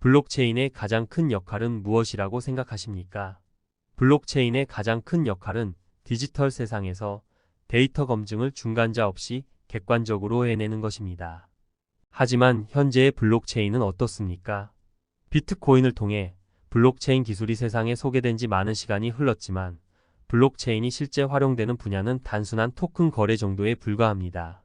블록체인의 가장 큰 역할은 무엇이라고 생각하십니까? 블록체인의 가장 큰 역할은 디지털 세상에서 데이터 검증을 중간자 없이 객관적으로 해내는 것입니다. 하지만 현재의 블록체인은 어떻습니까? 비트코인을 통해 블록체인 기술이 세상에 소개된 지 많은 시간이 흘렀지만 블록체인이 실제 활용되는 분야는 단순한 토큰 거래 정도에 불과합니다.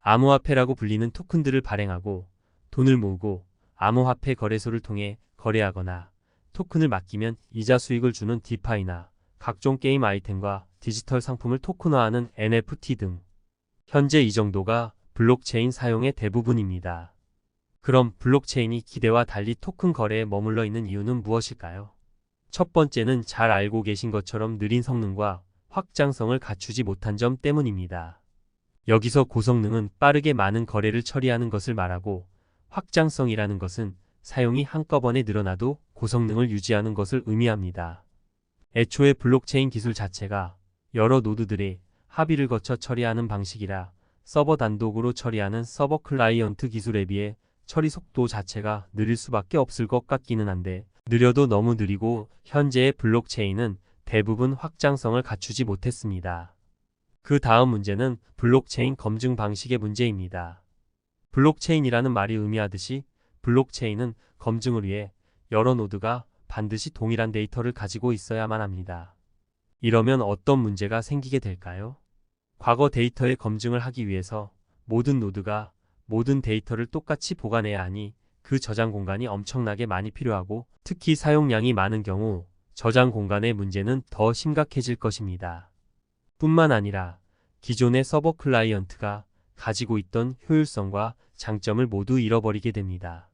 암호화폐라고 불리는 토큰들을 발행하고 돈을 모으고 암호화폐 거래소를 통해 거래하거나 토큰을 맡기면 이자 수익을 주는 디파이나 각종 게임 아이템과 디지털 상품을 토큰화하는 NFT 등 현재 이 정도가 블록체인 사용의 대부분입니다. 그럼 블록체인이 기대와 달리 토큰 거래에 머물러 있는 이유는 무엇일까요? 첫 번째는 잘 알고 계신 것처럼 느린 성능과 확장성을 갖추지 못한 점 때문입니다. 여기서 고성능은 빠르게 많은 거래를 처리하는 것을 말하고 확장성이라는 것은 사용이 한꺼번에 늘어나도 고성능을 유지하는 것을 의미합니다. 애초에 블록체인 기술 자체가 여러 노드들의 합의를 거쳐 처리하는 방식이라 서버 단독으로 처리하는 서버 클라이언트 기술에 비해 처리 속도 자체가 느릴 수밖에 없을 것 같기는 한데 느려도 너무 느리고 현재의 블록체인은 대부분 확장성을 갖추지 못했습니다. 그 다음 문제는 블록체인 검증 방식의 문제입니다. 블록체인이라는 말이 의미하듯이 블록체인은 검증을 위해 여러 노드가 반드시 동일한 데이터를 가지고 있어야만 합니다. 이러면 어떤 문제가 생기게 될까요? 과거 데이터의 검증을 하기 위해서 모든 노드가 모든 데이터를 똑같이 보관해야 하니 그 저장 공간이 엄청나게 많이 필요하고 특히 사용량이 많은 경우 저장 공간의 문제는 더 심각해질 것입니다. 뿐만 아니라 기존의 서버 클라이언트가 가지고 있던 효율성과 장점을 모두 잃어버리게 됩니다.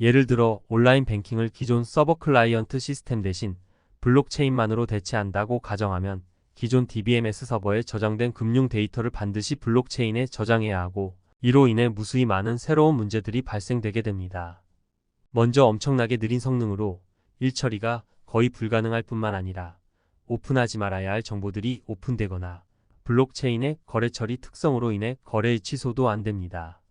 예를 들어 온라인 뱅킹을 기존 서버 클라이언트 시스템 대신 블록체인만으로 대체한다고 가정하면 기존 DBMS 서버에 저장된 금융 데이터를 반드시 블록체인에 저장해야 하고 이로 인해 무수히 많은 새로운 문제들이 발생되게 됩니다. 먼저 엄청나게 느린 성능으로 일 처리가 거의 불가능할 뿐만 아니라 오픈하지 말아야 할 정보들이 오픈되거나 블록체인의 거래 처리 특성으로 인해 거래의 취소도 안 됩니다.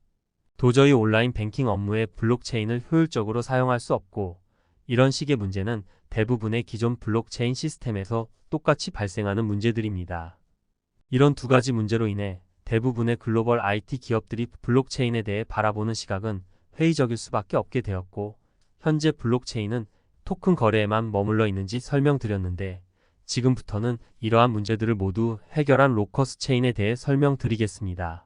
도저히 온라인 뱅킹 업무에 블록체인을 효율적으로 사용할 수 없고 이런 식의 문제는 대부분의 기존 블록체인 시스템에서 똑같이 발생하는 문제들입니다. 이런 두 가지 문제로 인해 대부분의 글로벌 IT 기업들이 블록체인에 대해 바라보는 시각은 회의적일 수밖에 없게 되었고 현재 블록체인은 토큰 거래에만 머물러 있는지 설명드렸는데 지금부터는 이러한 문제들을 모두 해결한 로커스 체인에 대해 설명드리겠습니다.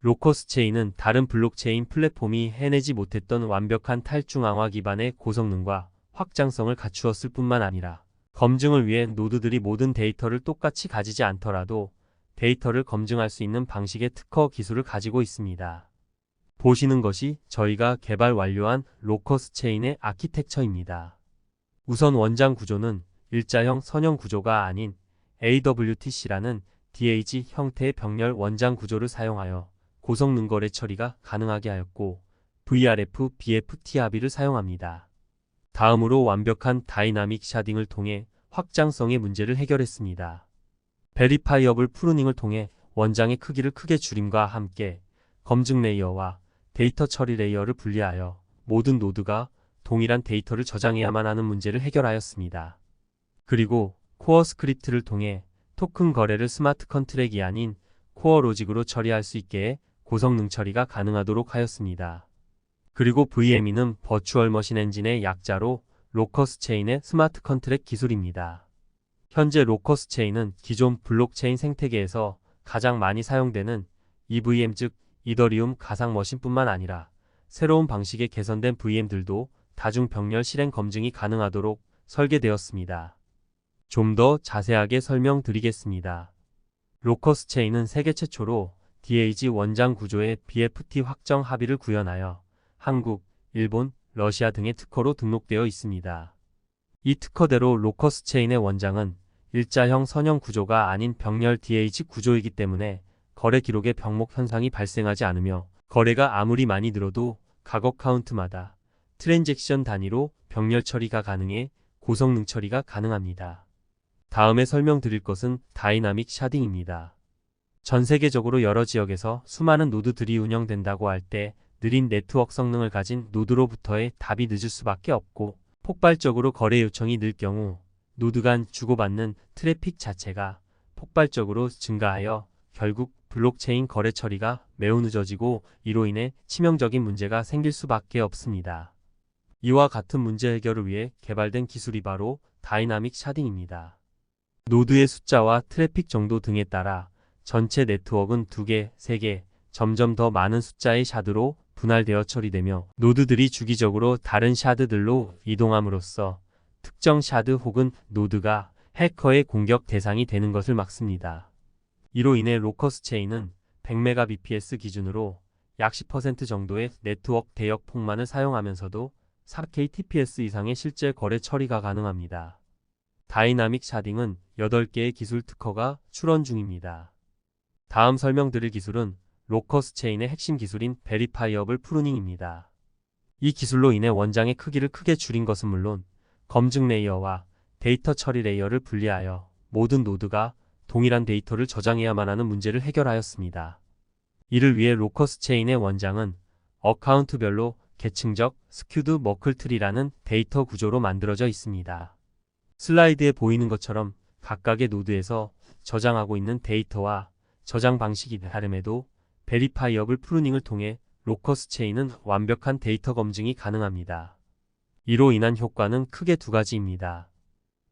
로커스 체인은 다른 블록체인 플랫폼이 해내지 못했던 완벽한 탈중앙화 기반의 고성능과 확장성을 갖추었을 뿐만 아니라 검증을 위해 노드들이 모든 데이터를 똑같이 가지지 않더라도 데이터를 검증할 수 있는 방식의 특허 기술을 가지고 있습니다. 보시는 것이 저희가 개발 완료한 로커스 체인의 아키텍처입니다. 우선 원장 구조는 일자형 선형 구조가 아닌 AWTC라는 DAG 형태의 병렬 원장 구조를 사용하여 고성능 거래 처리가 가능하게 하였고 VRF, BFT 합의를 사용합니다. 다음으로 완벽한 다이나믹 샤딩을 통해 확장성의 문제를 해결했습니다. 베리파이어블 프루닝을 통해 원장의 크기를 크게 줄임과 함께 검증 레이어와 데이터 처리 레이어를 분리하여 모든 노드가 동일한 데이터를 저장해야만 하는 문제를 해결하였습니다. 그리고 코어 스크립트를 통해 토큰 거래를 스마트 컨트랙이 아닌 코어 로직으로 처리할 수 있게 해 고성능 처리가 가능하도록 하였습니다. 그리고 VME는 버추얼 머신 엔진의 약자로 로커스 체인의 스마트 컨트랙 기술입니다. 현재 로커스 체인은 기존 블록체인 생태계에서 가장 많이 사용되는 EVM 즉 이더리움 가상 머신뿐만 아니라 새로운 방식의 개선된 VM들도 다중 병렬 실행 검증이 가능하도록 설계되었습니다. 좀 더 자세하게 설명드리겠습니다. 로커스 체인은 세계 최초로 DAG 원장 구조의 BFT 확정 합의를 구현하여 한국, 일본, 러시아 등의 특허로 등록되어 있습니다. 이 특허대로 로커스 체인의 원장은 일자형 선형 구조가 아닌 병렬 DAG 구조이기 때문에 거래 기록에 병목 현상이 발생하지 않으며 거래가 아무리 많이 늘어도 각억 카운트마다 트랜잭션 단위로 병렬 처리가 가능해 고성능 처리가 가능합니다. 다음에 설명드릴 것은 다이나믹 샤딩입니다. 전 세계적으로 여러 지역에서 수많은 노드들이 운영된다고 할 때 느린 네트워크 성능을 가진 노드로부터의 답이 늦을 수밖에 없고 폭발적으로 거래 요청이 늘 경우 노드 간 주고받는 트래픽 자체가 폭발적으로 증가하여 결국 블록체인 거래 처리가 매우 늦어지고 이로 인해 치명적인 문제가 생길 수밖에 없습니다. 이와 같은 문제 해결을 위해 개발된 기술이 바로 다이나믹 샤딩입니다. 노드의 숫자와 트래픽 정도 등에 따라 전체 네트워크는 2개, 3개, 점점 더 많은 숫자의 샤드로 분할되어 처리되며 노드들이 주기적으로 다른 샤드들로 이동함으로써 특정 샤드 혹은 노드가 해커의 공격 대상이 되는 것을 막습니다. 이로 인해 로커스 체인은 100Mbps 기준으로 약 10% 정도의 네트워크 대역 폭만을 사용하면서도 4KTPS 이상의 실제 거래 처리가 가능합니다. 다이나믹 샤딩은 8개의 기술 특허가 출원 중입니다. 다음 설명드릴 기술은 로커스 체인의 핵심 기술인 베리파이어블 프루닝입니다. 이 기술로 인해 원장의 크기를 크게 줄인 것은 물론 검증 레이어와 데이터 처리 레이어를 분리하여 모든 노드가 동일한 데이터를 저장해야만 하는 문제를 해결하였습니다. 이를 위해 로커스 체인의 원장은 어카운트별로 계층적 스큐드 머클 트리라는 데이터 구조로 만들어져 있습니다. 슬라이드에 보이는 것처럼 각각의 노드에서 저장하고 있는 데이터와 저장 방식이 다름에도 베리파이어블 프루닝을 통해 로커스 체인은 완벽한 데이터 검증이 가능합니다. 이로 인한 효과는 크게 두 가지입니다.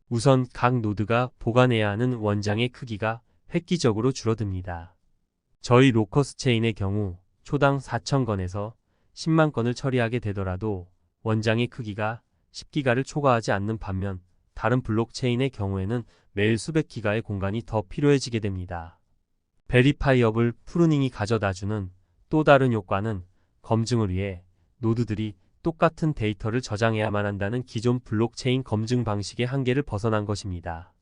우선 각 노드가 보관해야 하는 원장의 크기가 획기적으로 줄어듭니다. 저희 로커스 체인의 경우 초당 4,000건에서 10만 건을 처리하게 되더라도 원장의 크기가 10기가를 초과하지 않는 반면 다른 블록체인의 경우에는 매일 수백 기가의 공간이 더 필요해지게 됩니다. 베리파이어블 프루닝이 가져다주는 또 다른 효과는 검증을 위해 노드들이 똑같은 데이터를 저장해야만 한다는 기존 블록체인 검증 방식의 한계를 벗어난 것입니다.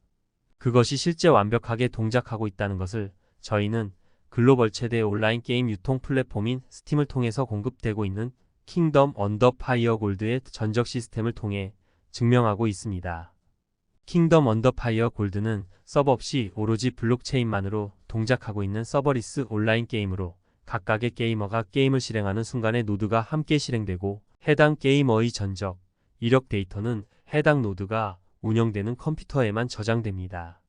그것이 실제 완벽하게 동작하고 있다는 것을 저희는 글로벌 최대 온라인 게임 유통 플랫폼인 스팀을 통해서 공급되고 있는 킹덤 언더 파이어 골드의 전적 시스템을 통해 증명하고 있습니다. 킹덤 언더 파이어 골드는 서버 없이 오로지 블록체인만으로 동작하고 있는 서버리스 온라인 게임으로 각각의 게이머가 게임을 실행하는 순간에 노드가 함께 실행되고 해당 게이머의 전적, 이력 데이터는 해당 노드가 운영되는 컴퓨터에만 저장됩니다.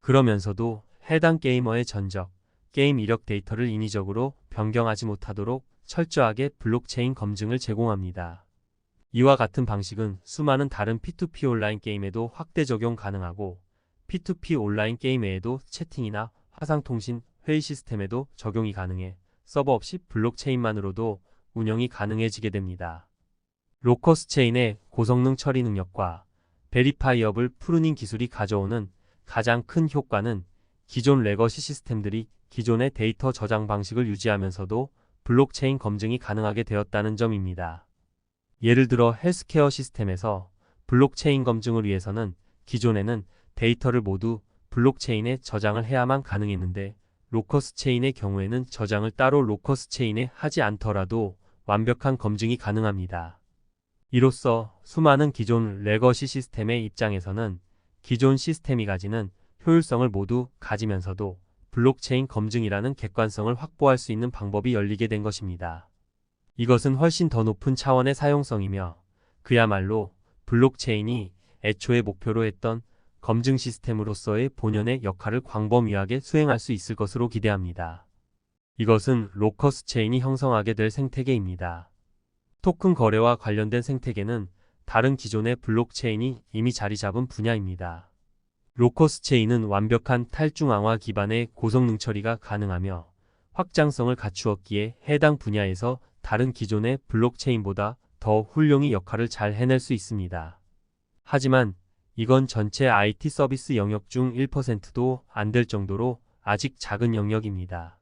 그러면서도 해당 게이머의 전적, 게임 이력 데이터를 인위적으로 변경하지 못하도록 철저하게 블록체인 검증을 제공합니다. 이와 같은 방식은 수많은 다른 P2P 온라인 게임에도 확대 적용 가능하고 P2P 온라인 게임 외에도 채팅이나 화상통신, 회의 시스템에도 적용이 가능해 서버 없이 블록체인만으로도 운영이 가능해지게 됩니다. 로커스 체인의 고성능 처리 능력과 베리파이어블 프루닝 기술이 가져오는 가장 큰 효과는 기존 레거시 시스템들이 기존의 데이터 저장 방식을 유지하면서도 블록체인 검증이 가능하게 되었다는 점입니다. 예를 들어 헬스케어 시스템에서 블록체인 검증을 위해서는 기존에는 데이터를 모두 블록체인에 저장을 해야만 가능했는데 로커스 체인의 경우에는 저장을 따로 로커스 체인에 하지 않더라도 완벽한 검증이 가능합니다. 이로써 수많은 기존 레거시 시스템의 입장에서는 기존 시스템이 가지는 효율성을 모두 가지면서도 블록체인 검증이라는 객관성을 확보할 수 있는 방법이 열리게 된 것입니다. 이것은 훨씬 더 높은 차원의 사용성이며 그야말로 블록체인이 애초에 목표로 했던 검증 시스템으로서의 본연의 역할을 광범위하게 수행할 수 있을 것으로 기대합니다. 이것은 로커스 체인이 형성하게 될 생태계입니다. 토큰 거래와 관련된 생태계는 다른 기존의 블록체인이 이미 자리 잡은 분야입니다. 로커스 체인은 완벽한 탈중앙화 기반의 고성능 처리가 가능하며 확장성을 갖추었기에 해당 분야에서 다른 기존의 블록체인보다 더 훌륭히 역할을 잘 해낼 수 있습니다. 하지만 이건 전체 IT 서비스 영역 중 1%도 안 될 정도로 아직 작은 영역입니다.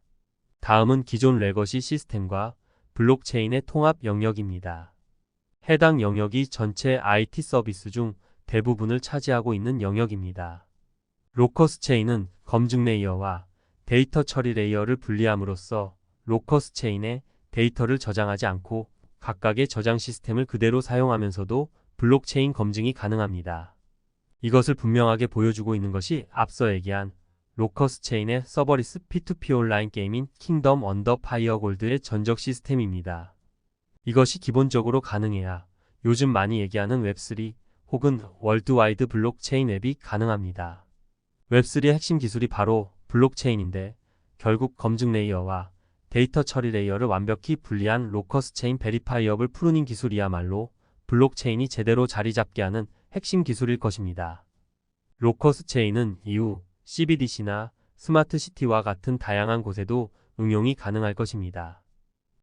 다음은 기존 레거시 시스템과 블록체인의 통합 영역입니다. 해당 영역이 전체 IT 서비스 중 대부분을 차지하고 있는 영역입니다. 로커스 체인은 검증 레이어와 데이터 처리 레이어를 분리함으로써 로커스 체인에 데이터를 저장하지 않고 각각의 저장 시스템을 그대로 사용하면서도 블록체인 검증이 가능합니다. 이것을 분명하게 보여주고 있는 것이 앞서 얘기한 로커스 체인의 서버리스 P2P 온라인 게임인 킹덤 언더 파이어 골드의 전적 시스템입니다. 이것이 기본적으로 가능해야 요즘 많이 얘기하는 웹3 혹은 월드와이드 블록체인 앱이 가능합니다. 웹3의 핵심 기술이 바로 블록체인인데 결국 검증 레이어와 데이터 처리 레이어를 완벽히 분리한 로커스 체인 베리파이어블 프루닝 기술이야말로 블록체인이 제대로 자리 잡게 하는 핵심 기술일 것입니다. 로커스 체인은 이후 CBDC나 스마트 시티와 같은 다양한 곳에도 응용이 가능할 것입니다.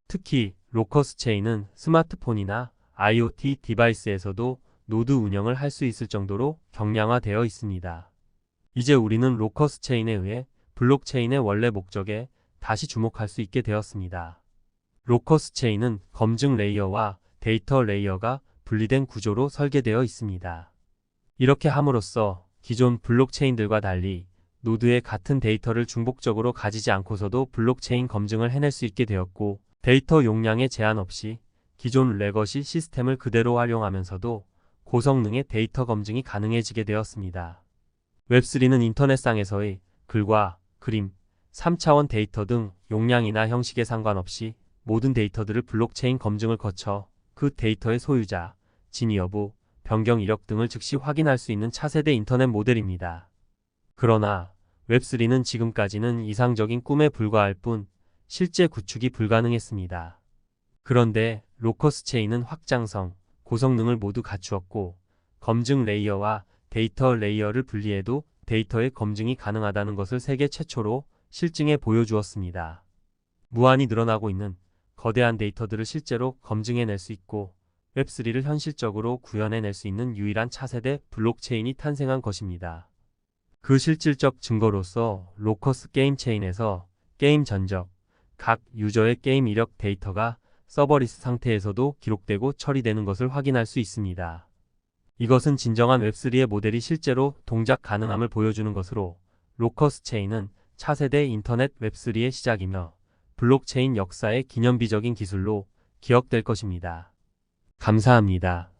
특히 로커스 체인은 스마트폰이나 IoT 디바이스에서도 노드 운영을 할 수 있을 정도로 경량화되어 있습니다. 이제 우리는 로커스 체인에 의해 블록체인의 원래 목적에 다시 주목할 수 있게 되었습니다. 로커스 체인은 검증 레이어와 데이터 레이어가 분리된 구조로 설계되어 있습니다. 이렇게 함으로써 기존 블록체인들과 달리 노드의 같은 데이터를 중복적으로 가지지 않고서도 블록체인 검증을 해낼 수 있게 되었고 데이터 용량에 제한 없이 기존 레거시 시스템을 그대로 활용하면서도 고성능의 데이터 검증이 가능해지게 되었습니다. 웹3는 인터넷상에서의 글과 그림, 3차원 데이터 등 용량이나 형식에 상관없이 모든 데이터들을 블록체인 검증을 거쳐 그 데이터의 소유자, 진위 여부, 변경 이력 등을 즉시 확인할 수 있는 차세대 인터넷 모델입니다. 그러나 웹3는 지금까지는 이상적인 꿈에 불과할 뿐 실제 구축이 불가능했습니다. 그런데 로커스 체인은 확장성, 고성능을 모두 갖추었고 검증 레이어와 데이터 레이어를 분리해도 데이터의 검증이 가능하다는 것을 세계 최초로 실증해 보여주었습니다. 무한히 늘어나고 있는 거대한 데이터들을 실제로 검증해낼 수 있고 웹3를 현실적으로 구현해낼 수 있는 유일한 차세대 블록체인이 탄생한 것입니다. 그 실질적 증거로서 로커스 게임 체인에서 게임 전적, 각 유저의 게임 이력 데이터가 서버리스 상태에서도 기록되고 처리되는 것을 확인할 수 있습니다. 이것은 진정한 웹3의 모델이 실제로 동작 가능함을 보여주는 것으로 로커스 체인은 차세대 인터넷 웹3의 시작이며 블록체인 역사의 기념비적인 기술로 기억될 것입니다. 감사합니다.